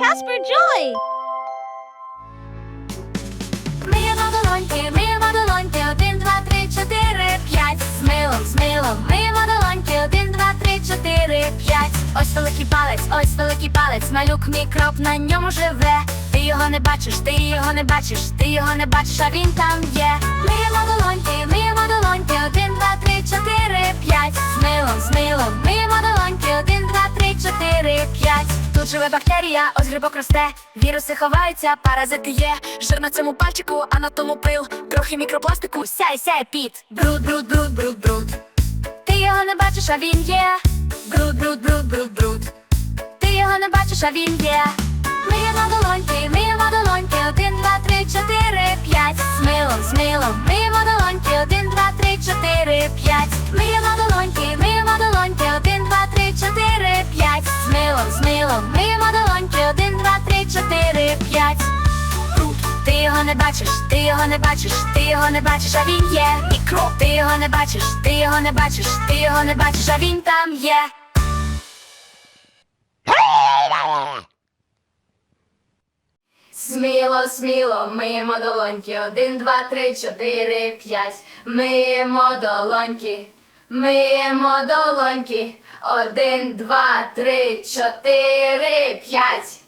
Casper Joy! Миємо долоньки, миємо долоньки, один, два, три, чотири, п'ять. З милом, з милом, миємо долоньки, один, два, три, чотири, п'ять. Ось великий палець, ось великий палець, малюк мікроб на ньому живе. Ти його не бачиш, ти його не бачиш, ти його не бачиш, а він там є. Миємо долоньки, миємо долоньки, Тут живе бактерія, ось грибок росте, віруси ховаються, паразити є. Жир на цьому пальчику, а на тому пил. Трохи мікропластику, сяй, сяй, піт. Бруд, бруд, бруд, бруд, бруд. Ти його не бачиш, а він є. Бруд, бруд, бруд, бруд, бруд. Ти його не бачиш, а він є. П'ять. Бруд. Ти його не бачиш, ти його не бачиш, ти його не бачиш, а він є. Мікроб. Ти його не бачиш, ти його не бачиш, ти його не бачиш, а він там є. Сміло, сміло, миємо долоньки. Один, два, три, чотири, п'ять. Миємо долоньки, миємо долоньки. Один, два, три, чотири, п'ять.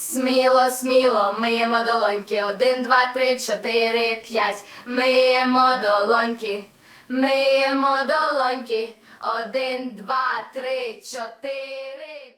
Сміло, сміло, миємо долоньки. Один, два, три, чотири, п'ять. Миємо долоньки, миємо долоньки. Один, два, три, чотири,